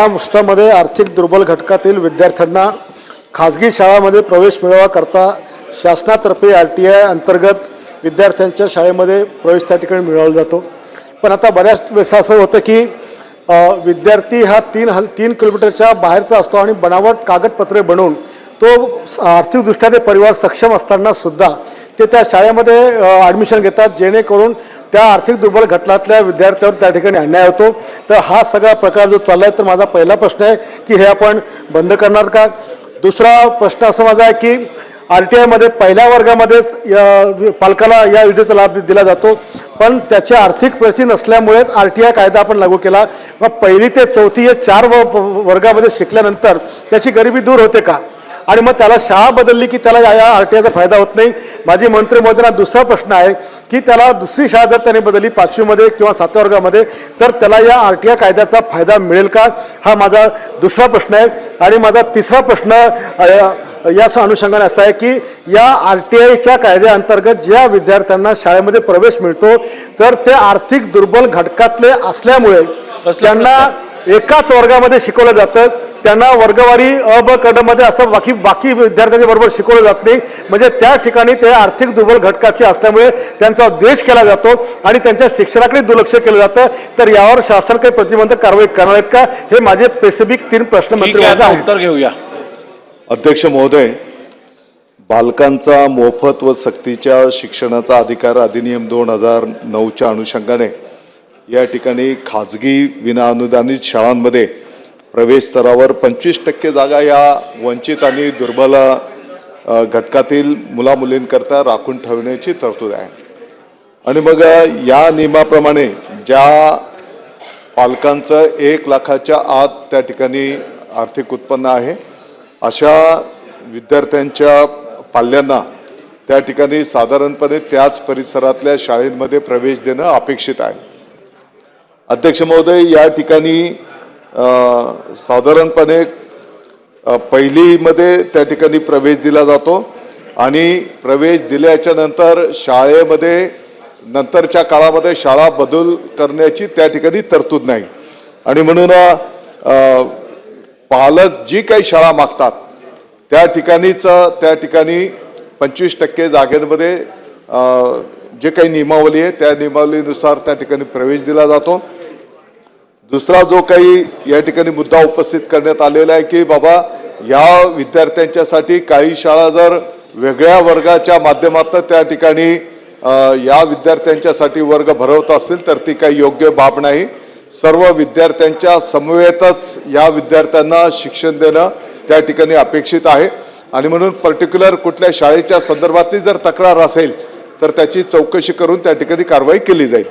महाराष्ट्रामध्ये आर्थिक दुर्बल घटकातील विद्यार्थ्यांना खाजगी शाळामध्ये प्रवेश मिळवाकरता शासनातर्फे आर टी आय अंतर्गत विद्यार्थ्यांच्या शाळेमध्ये प्रवेश त्या ठिकाणी मिळवला जातो. पण आता बऱ्याच वेळेस असं होतं की विद्यार्थी हा तीन हल तीन किलोमीटरच्या बाहेरचा असतो आणि बनावट कागदपत्रे बनवून तो आर्थिकदृष्ट्या ते परिवार सक्षम असताना सुद्धा ते त्या शाळेमध्ये ॲडमिशन घेतात. जेणेकरून त्या आर्थिक दुर्बल घटनातल्या विद्यार्थ्यावर त्या ठिकाणी अन्याय होतो. तर हा सगळा प्रकार जो चालला आहे तर माझा पहिला प्रश्न आहे की हे आपण बंद करणार का? दुसरा प्रश्न असा माझा आहे की आर टी आयमध्ये पहिल्या वर्गामध्येच या पालकाला या योजनेचा लाभ दिला जातो. पण त्याची आर्थिक परिस्थिती नसल्यामुळेच आर टी आय कायदा आपण लागू केला. मग पहिली ते चौथी हे चार व- वर्गामध्ये शिकल्यानंतर त्याची गरिबी दूर होते का? आणि मग त्याला शाळा बदलली की त्याला या आर टी आयचा फायदा होत नाही. माझी मंत्री महोदयांना दुसरा प्रश्न आहे की त्याला दुसरी शाळा जर त्याने बदलली पाचवीमध्ये किंवा सातव्या वर्गामध्ये तर त्याला या आर टी आय कायद्याचा फायदा मिळेल का? हा माझा दुसरा प्रश्न आहे. आणि माझा तिसरा प्रश्न या अनुषंगाने असा आहे की या आर टी आयच्या कायद्याअंतर्गत ज्या विद्यार्थ्यांना शाळेमध्ये प्रवेश मिळतो तर ते आर्थिक दुर्बल घटकातले असल्यामुळे त्यांना एकाच वर्गामध्ये शिकवलं जातं. त्यांना वर्गवारी अ ब क ड मध्ये असं बाकी बाकी विद्यार्थ्यांच्या बरोबर शिकवलं जात नाही. म्हणजे त्या ठिकाणी ते आर्थिक दुर्बल घटकाचे असल्यामुळे त्यांचा द्वेष केला जातो आणि त्यांच्या शिक्षणाकडे दुर्लक्ष केलं जातं. तर यावर शासन काही प्रतिबंधक कारवाई करणार आहेत का? हे माझे स्पेसिफिक तीन प्रश्न ठीक मंत्री आहे महोदय आता आहेत. उत्तर घेऊया. अध्यक्ष महोदय बालकांचा मोफत व सक्तीच्या शिक्षणाचा अधिकार अधिनियम दोन हजार नऊच्या अनुषंगाने या ठिकाणी खाजगी विनाअनुदानित शाळांमध्ये प्रवेश स्तरावर पंचवीस टक्के जागा या वंचित आणि दुर्बल घटकातील मुलामुलींकरता राखून ठेवण्याची तरतूद आहे. आणि मग या नियमाप्रमाणे ज्या पालकांचं एक लाखाच्या आत त्या ठिकाणी आर्थिक उत्पन्न आहे अशा विद्यार्थ्यांच्या पाल्यांना त्या ठिकाणी साधारणपणे त्याच परिसरातल्या शाळेमध्ये प्रवेश देणं अपेक्षित आहे. अध्यक्ष महोदय या ठिकाणी साधारणपणे पहिलीमध्ये त्या ठिकाणी प्रवेश दिला जातो आणि प्रवेश दिल्याच्या नंतर शाळेमध्ये नंतरच्या काळामध्ये शाळा बदल करण्याची त्या ठिकाणी तरतूद नाही. आणि म्हणून पालक जी काही शाळा मागतात त्या ठिकाणीच त्या ठिकाणी पंचवीस टक्के जागेमध्ये जे काही नियमावली आहे त्या नियमावलीनुसार त्या ठिकाणी प्रवेश दिला जातो. दुसरा जो काही या ठिकाणी मुद्दा उपस्थित करण्यात आलेला आहे की बाबा या विद्यार्थ्यांच्यासाठी काही शाळा जर वेगळ्या वर्गाच्या माध्यमातून त्या ठिकाणी या विद्यार्थ्यांच्यासाठी वर्ग भरवत असतील तर ती काही योग्य बाब नाही. सर्व विद्यार्थ्यांच्या समवेतच या विद्यार्थ्यांना शिक्षण देणं त्या ठिकाणी अपेक्षित आहे. आणि म्हणून पर्टिक्युलर कुठल्या शाळेच्या संदर्भातली जर तक्रार असेल तर त्याची चौकशी करून त्या ठिकाणी कारवाई केली जाईल.